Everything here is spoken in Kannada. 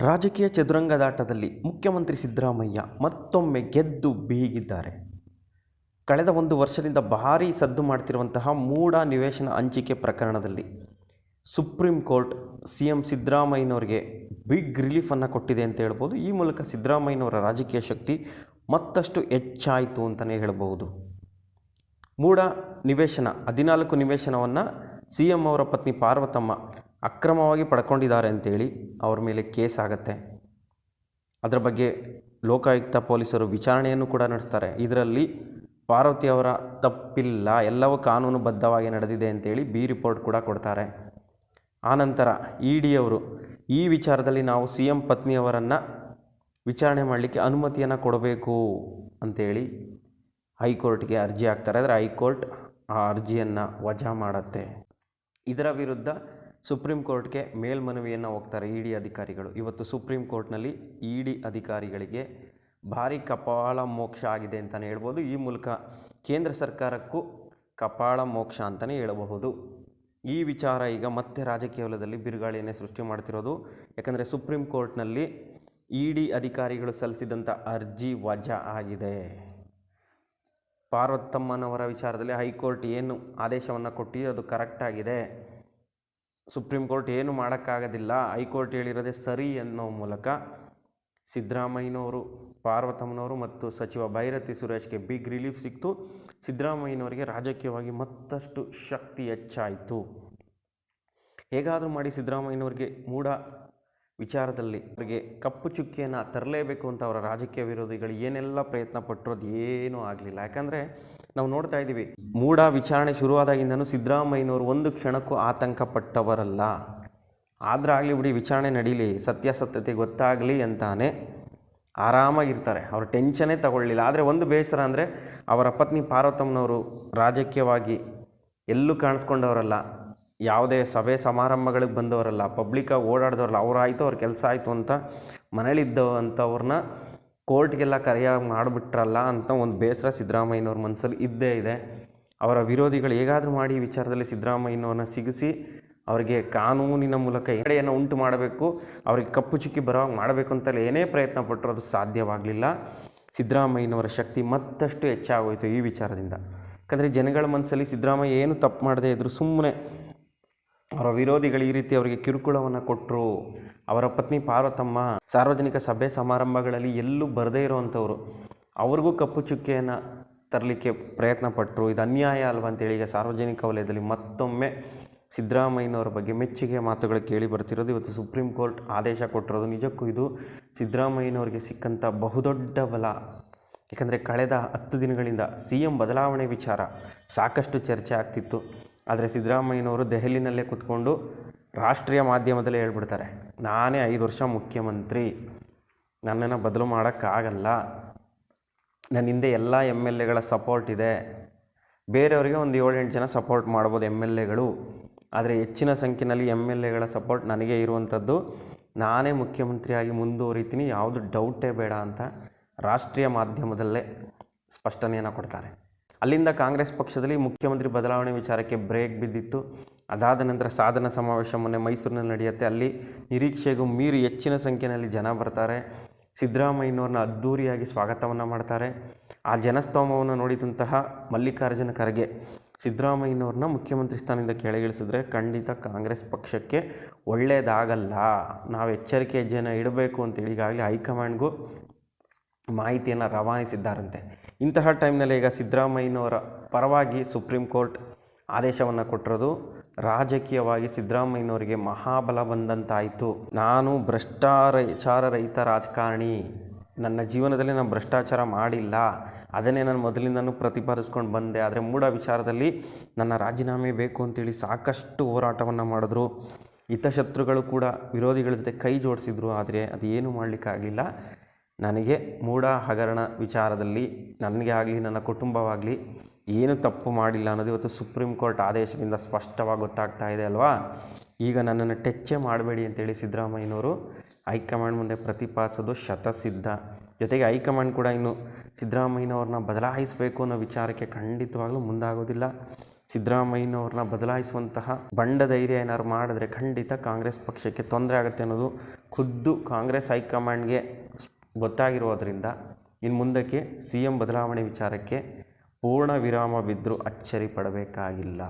ರಾಜಕೀಯ ಚದುರಂಗದಾಟದಲ್ಲಿ ಮುಖ್ಯಮಂತ್ರಿ ಸಿದ್ದರಾಮಯ್ಯ ಮತ್ತೊಮ್ಮೆ ಗೆದ್ದು ಬೀಗಿದ್ದಾರೆ. ಕಳೆದ ಒಂದು ವರ್ಷದಿಂದ ಭಾರೀ ಸದ್ದು ಮಾಡ್ತಿರುವಂತಹ ಮೂಡ ನಿವೇಶನ ಹಂಚಿಕೆ ಪ್ರಕರಣದಲ್ಲಿ ಸುಪ್ರೀಂ ಕೋರ್ಟ್ ಸಿ ಎಂ ಸಿದ್ದರಾಮಯ್ಯನವರಿಗೆ ಬಿಗ್ ರಿಲೀಫನ್ನು ಕೊಟ್ಟಿದೆ ಅಂತ ಹೇಳ್ಬೋದು. ಈ ಮೂಲಕ ಸಿದ್ದರಾಮಯ್ಯನವರ ರಾಜಕೀಯ ಶಕ್ತಿ ಮತ್ತಷ್ಟು ಹೆಚ್ಚಾಯಿತು ಅಂತಲೇ ಹೇಳಬಹುದು. ಮೂಡ ನಿವೇಶನ, ಹದಿನಾಲ್ಕು ನಿವೇಶನವನ್ನು ಸಿ ಎಂ ಅವರ ಪತ್ನಿ ಪಾರ್ವತಮ್ಮ ಅಕ್ರಮವಾಗಿ ಪಡ್ಕೊಂಡಿದ್ದಾರೆ ಅಂತೇಳಿ ಅವ್ರ ಮೇಲೆ ಕೇಸ್ ಆಗುತ್ತೆ. ಅದರ ಬಗ್ಗೆ ಲೋಕಾಯುಕ್ತ ಪೊಲೀಸರು ವಿಚಾರಣೆಯನ್ನು ಕೂಡ ನಡೆಸ್ತಾರೆ. ಇದರಲ್ಲಿ ಪಾರ್ವತಿ ಅವರ ತಪ್ಪಿಲ್ಲ, ಎಲ್ಲವೂ ಕಾನೂನುಬದ್ಧವಾಗಿ ನಡೆದಿದೆ ಅಂತೇಳಿ ಬಿ ರಿಪೋರ್ಟ್ ಕೂಡ ಕೊಡ್ತಾರೆ. ಆನಂತರ ಇ ಡಿ ಅವರು, ಈ ವಿಚಾರದಲ್ಲಿ ನಾವು ಸಿ ಎಂ ಪತ್ನಿಯವರನ್ನು ವಿಚಾರಣೆ ಮಾಡಲಿಕ್ಕೆ ಅನುಮತಿಯನ್ನು ಕೊಡಬೇಕು ಅಂತೇಳಿ ಹೈಕೋರ್ಟ್ಗೆ ಅರ್ಜಿ ಹಾಕ್ತಾರೆ. ಆದರೆ ಹೈಕೋರ್ಟ್ ಆ ಅರ್ಜಿಯನ್ನು ವಜಾ ಮಾಡುತ್ತೆ. ಇದರ ವಿರುದ್ಧ ಸುಪ್ರೀಂ ಕೋರ್ಟ್ಗೆ ಮೇಲ್ಮನವಿಯನ್ನು ಹೋಗ್ತಾರೆ ಇ ಡಿ ಅಧಿಕಾರಿಗಳು. ಇವತ್ತು ಸುಪ್ರೀಂ ಕೋರ್ಟ್ನಲ್ಲಿ ಇ ಡಿ ಅಧಿಕಾರಿಗಳಿಗೆ ಭಾರಿ ಕಪಾಳ ಮೋಕ್ಷ ಆಗಿದೆ ಅಂತಲೇ ಹೇಳ್ಬೋದು. ಈ ಮೂಲಕ ಕೇಂದ್ರ ಸರ್ಕಾರಕ್ಕೂ ಕಪಾಳ ಮೋಕ್ಷ ಅಂತಲೇ ಹೇಳಬಹುದು. ಈ ವಿಚಾರ ಈಗ ಮತ್ತೆ ರಾಜಕೀಯ ವಲಯದಲ್ಲಿ ಬಿರುಗಾಳಿಯನ್ನೇ ಸೃಷ್ಟಿ ಮಾಡ್ತಿರೋದು. ಯಾಕಂದರೆ ಸುಪ್ರೀಂ ಕೋರ್ಟ್ನಲ್ಲಿ ಇ ಡಿ ಅಧಿಕಾರಿಗಳು ಸಲ್ಲಿಸಿದಂಥ ಅರ್ಜಿ ವಜಾ ಆಗಿದೆ. ಪಾರ್ವತಮ್ಮನವರ ವಿಚಾರದಲ್ಲಿ ಹೈಕೋರ್ಟ್ ಏನು ಆದೇಶವನ್ನು ಕೊಟ್ಟಿದೆ ಅದು ಕರೆಕ್ಟಾಗಿದೆ ಸುಪ್ರೀಂ ಕೋರ್ಟ್ ಏನು ಮಾಡೋಕ್ಕಾಗೋದಿಲ್ಲ. ಹೈಕೋರ್ಟ್ ಹೇಳಿರೋದೇ ಸರಿ ಅನ್ನೋ ಮೂಲಕ ಸಿದ್ದರಾಮಯ್ಯನವರು, ಪಾರ್ವತಮ್ಮನವರು ಮತ್ತು ಸಚಿವ ಭೈರತಿ ಸುರೇಶ್ಗೆ ಬಿಗ್ ರಿಲೀಫ್ ಸಿಕ್ತು. ಸಿದ್ದರಾಮಯ್ಯನವರಿಗೆ ರಾಜಕೀಯವಾಗಿ ಮತ್ತಷ್ಟು ಶಕ್ತಿ ಹೆಚ್ಚಾಯಿತು. ಹೇಗಾದರೂ ಮಾಡಿ ಸಿದ್ದರಾಮಯ್ಯನವ್ರಿಗೆ ಮೂಢ ವಿಚಾರದಲ್ಲಿ ಅವರಿಗೆ ಕಪ್ಪು ಚುಕ್ಕಿಯನ್ನು ತರಲೇಬೇಕು ಅಂತ ಅವರ ರಾಜಕೀಯ ವಿರೋಧಿಗಳು ಏನೆಲ್ಲ ಪ್ರಯತ್ನ ಪಟ್ಟಿರೋದು ಏನೂ ಆಗಲಿಲ್ಲ. ಯಾಕಂದರೆ ನಾವು ನೋಡ್ತಾ ಇದ್ದೀವಿ. ಮೂಢ ವಿಚಾರಣೆ ಶುರುವಾದಾಗಿಂದನು ಸಿದ್ದರಾಮಯ್ಯನವರು ಒಂದು ಕ್ಷಣಕ್ಕೂ ಆತಂಕ ಪಟ್ಟವರಲ್ಲ ಆದ್ರೆ ಆಗಲಿ ಬಿಡಿ ವಿಚಾರಣೆ ನಡೀಲಿ, ಸತ್ಯಾಸತ್ಯತೆ ಗೊತ್ತಾಗಲಿ ಅಂತಾನೆ ಆರಾಮಾಗಿರ್ತಾರೆ. ಅವ್ರ ಟೆನ್ಷನೇ ತಗೊಳ್ಳಿಲ್ಲ. ಆದರೆ ಒಂದು ಬೇಸರ ಅಂದರೆ ಅವರ ಪತ್ನಿ ಪಾರ್ವತಮ್ಮನವರು ರಾಜಕೀಯವಾಗಿ ಎಲ್ಲೂ ಕಾಣಿಸ್ಕೊಂಡವರಲ್ಲ. ಯಾವುದೇ ಸಭೆ ಸಮಾರಂಭಗಳಿಗೆ ಬಂದವರಲ್ಲ, ಪಬ್ಲಿಕ್ಕಾಗಿ ಓಡಾಡಿದವ್ರಲ್ಲ. ಅವರಾಯಿತು, ಅವ್ರ ಕೆಲಸ ಆಯಿತು ಅಂತ ಮನೇಲಿದ್ದವಂಥವ್ರನ್ನ ಕೋರ್ಟ್ಗೆಲ್ಲ ಕರೆಯಾಗಿ ಮಾಡಿಬಿಟ್ರಲ್ಲ ಅಂತ ಒಂದು ಬೇಸರ ಸಿದ್ದರಾಮಯ್ಯನವ್ರ ಮನಸ್ಸಲ್ಲಿ ಇದ್ದೇ ಇದೆ. ಅವರ ವಿರೋಧಿಗಳು ಹೇಗಾದರೂ ಮಾಡಿ ಈ ವಿಚಾರದಲ್ಲಿ ಸಿದ್ದರಾಮಯ್ಯನವ್ರನ್ನ ಸಿಗಿಸಿ ಅವರಿಗೆ ಕಾನೂನಿನ ಮೂಲಕ ಎಡೆಯನ್ನು ಉಂಟು ಮಾಡಬೇಕು, ಅವರಿಗೆ ಕಪ್ಪು ಚುಕ್ಕಿ ಬರೋ ಮಾಡಬೇಕು ಅಂತಲೇ ಏನೇ ಪ್ರಯತ್ನ ಪಟ್ಟರು ಅದು ಸಾಧ್ಯವಾಗಲಿಲ್ಲ. ಸಿದ್ದರಾಮಯ್ಯನವರ ಶಕ್ತಿ ಮತ್ತಷ್ಟು ಹೆಚ್ಚಾಗೋಯಿತು ಈ ವಿಚಾರದಿಂದ. ಯಾಕಂದರೆ ಜನಗಳ ಮನಸ್ಸಲ್ಲಿ ಸಿದ್ದರಾಮಯ್ಯ ಏನು ತಪ್ಪು ಮಾಡದೇ ಇದ್ದರು ಸುಮ್ಮನೆ ಅವರ ವಿರೋಧಿಗಳು ಈ ರೀತಿ ಅವರಿಗೆ ಕಿರುಕುಳವನ್ನು ಕೊಟ್ಟರು. ಅವರ ಪತ್ನಿ ಪಾರ್ವತಮ್ಮ ಸಾರ್ವಜನಿಕ ಸಭೆ ಸಮಾರಂಭಗಳಲ್ಲಿ ಎಲ್ಲೂ ಬರದೇ ಇರುವಂಥವ್ರು. ಅವ್ರಿಗೂ ಕಪ್ಪು ಚುಕ್ಕೆಯನ್ನು ತರಲಿಕ್ಕೆ ಪ್ರಯತ್ನ ಪಟ್ಟರು ಇದು ಅನ್ಯಾಯ ಅಲ್ವಾ ಅಂತೇಳಿ ಈಗ ಸಾರ್ವಜನಿಕ ವಲಯದಲ್ಲಿ ಮತ್ತೊಮ್ಮೆ ಸಿದ್ದರಾಮಯ್ಯನವರ ಬಗ್ಗೆ ಮೆಚ್ಚುಗೆ ಮಾತುಗಳು ಕೇಳಿ ಬರ್ತಿರೋದು. ಇವತ್ತು ಸುಪ್ರೀಂ ಕೋರ್ಟ್ ಆದೇಶ ಕೊಟ್ಟಿರೋದು ನಿಜಕ್ಕೂ ಇದು. ಸಿದ್ದರಾಮಯ್ಯನವರಿಗೆ ಸಿಕ್ಕಂಥ ಬಹುದೊಡ್ಡ ಬಲ. ಯಾಕಂದರೆ ಕಳೆದ ಹತ್ತು ದಿನಗಳಿಂದ ಸಿ ಎಂ ಬದಲಾವಣೆ ವಿಚಾರ ಸಾಕಷ್ಟು ಚರ್ಚೆ ಆಗ್ತಿತ್ತು. ಆದರೆ ಸಿದ್ದರಾಮಯ್ಯನವರು ದೆಹಲಿನಲ್ಲೇ ಕೂತ್ಕೊಂಡು ರಾಷ್ಟ್ರೀಯ ಮಾಧ್ಯಮದಲ್ಲೇ ಹೇಳ್ಬಿಡ್ತಾರೆ, ನಾನೇ ಐದು ವರ್ಷ ಮುಖ್ಯಮಂತ್ರಿ, ನನ್ನನ್ನು ಬದಲು ಮಾಡೋಕ್ಕಾಗಲ್ಲ, ನನ್ನ ಹಿಂದೆ ಎಲ್ಲ ಎಂ ಎಲ್ ಎಗಳ ಸಪೋರ್ಟ್ ಇದೆ, ಬೇರೆಯವರಿಗೆ ಒಂದು ಏಳೆಂಟು ಜನ ಸಪೋರ್ಟ್ ಮಾಡ್ಬೋದು ಎಂ ಎಲ್ ಎಗಳು, ಆದರೆ ಹೆಚ್ಚಿನ ಸಂಖ್ಯೆಯಲ್ಲಿ ಎಂ ಎಲ್ ಎಗಳ ಸಪೋರ್ಟ್ ನನಗೆ ಇರುವಂಥದ್ದು, ನಾನೇ ಮುಖ್ಯಮಂತ್ರಿಯಾಗಿ ಮುಂದುವರಿತೀನಿ, ಯಾವುದು ಡೌಟೇ ಬೇಡ ಅಂತ ರಾಷ್ಟ್ರೀಯ ಮಾಧ್ಯಮದಲ್ಲೇ ಸ್ಪಷ್ಟನೆಯನ್ನು ಕೊಡ್ತಾರೆ. ಅಲ್ಲಿಂದ ಕಾಂಗ್ರೆಸ್ ಪಕ್ಷದಲ್ಲಿ ಮುಖ್ಯಮಂತ್ರಿ ಬದಲಾವಣೆ ವಿಚಾರಕ್ಕೆ ಬ್ರೇಕ್ ಬಿದ್ದಿತ್ತು. ಅದಾದ ನಂತರ ಸಾಧನ ಸಮಾವೇಶ ಮೊನ್ನೆ ಮೈಸೂರಿನಲ್ಲಿ ನಡೆಯುತ್ತೆ. ಅಲ್ಲಿ ನಿರೀಕ್ಷೆಗೂ ಮೀರಿ ಹೆಚ್ಚಿನ ಸಂಖ್ಯೆಯಲ್ಲಿ ಜನ ಬರ್ತಾರೆ. ಸಿದ್ದರಾಮಯ್ಯನವ್ರನ್ನ ಅದ್ಧೂರಿಯಾಗಿ ಸ್ವಾಗತವನ್ನು ಮಾಡ್ತಾರೆ. ಆ ಜನಸ್ತೋಮವನ್ನು ನೋಡಿದಂತಹ ಮಲ್ಲಿಕಾರ್ಜುನ ಖರ್ಗೆ ಸಿದ್ದರಾಮಯ್ಯನವ್ರನ್ನ ಮುಖ್ಯಮಂತ್ರಿ ಸ್ಥಾನದಿಂದ ಕೆಳಗಿಳಿಸಿದ್ರೆ ಖಂಡಿತ ಕಾಂಗ್ರೆಸ್ ಪಕ್ಷಕ್ಕೆ ಒಳ್ಳೆಯದಾಗಲ್ಲ ನಾವು ಎಚ್ಚರಿಕೆ ಹೆಜ್ಜೆಯನ್ನು ಇಡಬೇಕು ಅಂತೇಳಿ ಈಗಾಗಲೇ ಹೈಕಮಾಂಡ್ಗೂ ಮಾಹಿತಿಯನ್ನು ರವಾನಿಸಿದ್ದಾರಂತೆ. ಇಂತಹ ಟೈಮ್ನಲ್ಲಿ ಈಗ ಸಿದ್ದರಾಮಯ್ಯನವರ ಪರವಾಗಿ ಸುಪ್ರೀಂ ಕೋರ್ಟ್ ಆದೇಶವನ್ನು ಕೊಟ್ಟಿರೋದು ರಾಜಕೀಯವಾಗಿ ಸಿದ್ದರಾಮಯ್ಯನವರಿಗೆ ಮಹಾಬಲ ಬಂದಂತಾಯಿತು. ನಾನು ಭ್ರಷ್ಟಾಚಾರ ರಹಿತ ರಾಜಕಾರಣಿ. ನನ್ನ ಜೀವನದಲ್ಲಿ ನಾನು ಭ್ರಷ್ಟಾಚಾರ ಮಾಡಿಲ್ಲ. ಅದನ್ನೇ ನಾನು ಮೊದಲಿಂದನೂ ಪ್ರತಿಪಾದಿಸ್ಕೊಂಡು ಬಂದೆ. ಆದರೆ ಮೂಢ ವಿಚಾರದಲ್ಲಿ ನನ್ನ ರಾಜೀನಾಮೆ ಬೇಕು ಅಂತೇಳಿ ಸಾಕಷ್ಟು ಹೋರಾಟವನ್ನು ಮಾಡಿದ್ರು. ಹಿತಶತ್ರುಗಳು ಕೂಡ ವಿರೋಧಿಗಳ ಜೊತೆ ಕೈ ಜೋಡಿಸಿದ್ರು. ಆದರೆ ಅದು ಏನು ಮಾಡಲಿಕ್ಕಾಗಲಿಲ್ಲ. ನನಗೆ ಮೂಢ ಹಗರಣ ವಿಚಾರದಲ್ಲಿ, ನನಗೆ ಆಗಲಿ, ನನ್ನ ಕುಟುಂಬವಾಗಲಿ ಏನು ತಪ್ಪು ಮಾಡಿಲ್ಲ ಅನ್ನೋದು ಇವತ್ತು ಸುಪ್ರೀಂ ಕೋರ್ಟ್ ಆದೇಶದಿಂದ ಸ್ಪಷ್ಟವಾಗಿ ಗೊತ್ತಾಗ್ತಾ ಇದೆ ಅಲ್ವಾ? ಈಗ ನನ್ನನ್ನು ಟೆಚ್ಚೇ ಮಾಡಬೇಡಿ ಅಂತೇಳಿ ಸಿದ್ದರಾಮಯ್ಯನವರು ಹೈಕಮಾಂಡ್ ಮುಂದೆ ಪ್ರತಿಪಾದಿಸೋದು ಶತಸಿದ್ಧ. ಜೊತೆಗೆ ಹೈಕಮಾಂಡ್ ಕೂಡ ಇನ್ನು ಸಿದ್ದರಾಮಯ್ಯನವ್ರನ್ನ ಬದಲಾಯಿಸಬೇಕು ಅನ್ನೋ ವಿಚಾರಕ್ಕೆ ಖಂಡಿತವಾಗ್ಲೂ ಮುಂದಾಗೋದಿಲ್ಲ. ಸಿದ್ದರಾಮಯ್ಯನವ್ರನ್ನ ಬದಲಾಯಿಸುವಂತಹ ಬಂಡ ಧೈರ್ಯ ಏನಾದ್ರು ಮಾಡಿದ್ರೆ ಖಂಡಿತ ಕಾಂಗ್ರೆಸ್ ಪಕ್ಷಕ್ಕೆ ತೊಂದರೆ ಆಗುತ್ತೆ ಅನ್ನೋದು ಖುದ್ದು ಕಾಂಗ್ರೆಸ್ ಹೈಕಮಾಂಡ್ಗೆ ಗೊತ್ತಾಗಿರೋದ್ರಿಂದ ಇನ್ನು ಮುಂದಕ್ಕೆ ಸಿ ಎಂ ಬದಲಾವಣೆ ವಿಚಾರಕ್ಕೆ ಪೂರ್ಣ ವಿರಾಮ ಬಿದ್ದರೂ ಅಚ್ಚರಿ ಪಡಬೇಕಾಗಿಲ್ಲ.